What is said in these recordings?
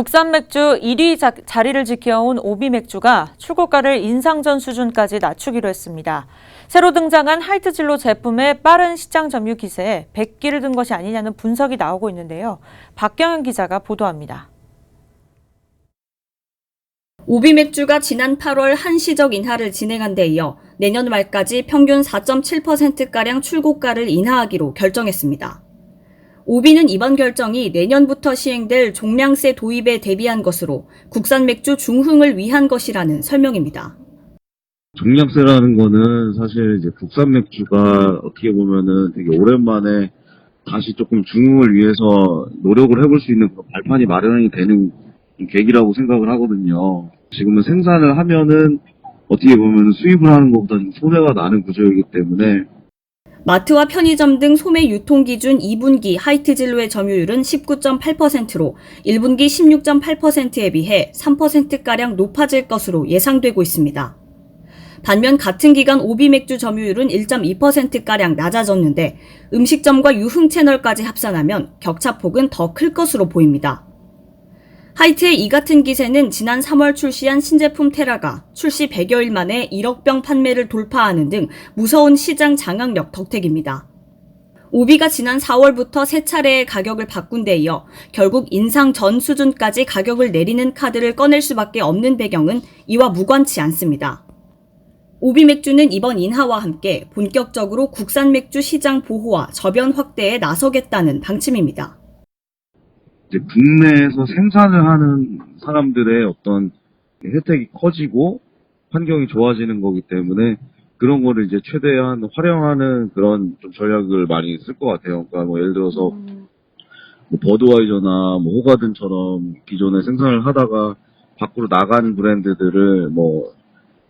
국산 맥주 1위 자, 자리를 지켜온 오비 맥주가 출고가를 인상 전 수준까지 낮추기로 했습니다. 새로 등장한 하이트진로 제품의 빠른 시장 점유 기세에 백기를 든 것이 아니냐는 분석이 나오고 있는데요. 박경현 기자가 보도합니다. 오비 맥주가 지난 8월 한시적 인하를 진행한 데 이어 내년 말까지 평균 4.7%가량 출고가를 인하하기로 결정했습니다. 오비는 이번 결정이 내년부터 시행될 종량세 도입에 대비한 것으로 국산 맥주 중흥을 위한 것이라는 설명입니다. 종량세라는 거는 사실 이제 국산 맥주가 어떻게 보면은 되게 오랜만에 다시 조금 중흥을 위해서 노력을 해볼 수 있는 발판이 마련이 되는 계기라고 생각을 하거든요. 지금은 생산을 하면은 어떻게 보면 수입을 하는 것보다 좀 손해가 나는 구조이기 때문에 마트와 편의점 등 소매 유통 기준 2분기 하이트 진로의 점유율은 19.8%로 1분기 16.8%에 비해 3%가량 높아질 것으로 예상되고 있습니다. 반면 같은 기간 오비 맥주 점유율은 1.2%가량 낮아졌는데 음식점과 유흥 채널까지 합산하면 격차폭은 더 클 것으로 보입니다. 하이트의 이 같은 기세는 지난 3월 출시한 신제품 테라가 출시 100여일 만에 1억 병 판매를 돌파하는 등 무서운 시장 장악력 덕택입니다. 오비가 지난 4월부터 세 차례의 가격을 바꾼 데 이어 결국 인상 전 수준까지 가격을 내리는 카드를 꺼낼 수밖에 없는 배경은 이와 무관치 않습니다. 오비 맥주는 이번 인하와 함께 본격적으로 국산 맥주 시장 보호와 저변 확대에 나서겠다는 방침입니다. 이제 국내에서 생산을 하는 사람들의 어떤 혜택이 커지고 환경이 좋아지는 거기 때문에 그런 거를 이제 최대한 활용하는 그런 좀 전략을 많이 쓸 것 같아요. 그러니까 뭐 예를 들어서 뭐 버드와이저나 뭐 호가든처럼 기존에 생산을 하다가 밖으로 나간 브랜드들을 뭐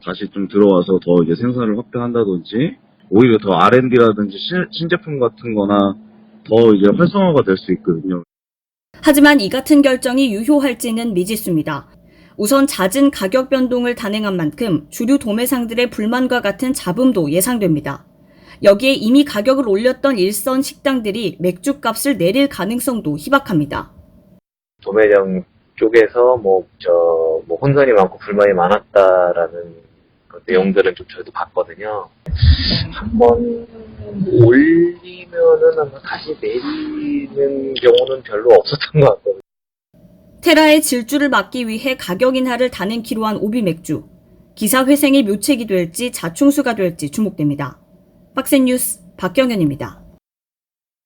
다시 좀 들어와서 더 이제 생산을 확대한다든지 오히려 더 R&D라든지 신제품 같은 거나 더 이제 활성화가 될 수 있거든요. 하지만 이 같은 결정이 유효할지는 미지수입니다. 우선 잦은 가격 변동을 단행한 만큼 주류 도매상들의 불만과 같은 잡음도 예상됩니다. 여기에 이미 가격을 올렸던 일선 식당들이 맥주값을 내릴 가능성도 희박합니다. 도매점 쪽에서 뭐, 저, 뭐, 혼선이 많고 불만이 많았다라는 그 내용들은 좀 저희도 봤거든요. 한번 올리 면은 아마 다시 내리는 경우는 별로 없었던 것 같거든요. 테라의 질주를 막기 위해 가격 인하를 단행키로 한 오비 맥주. 기사 회생의 묘책이 될지 자충수가 될지 주목됩니다. 박센 뉴스 박경현입니다.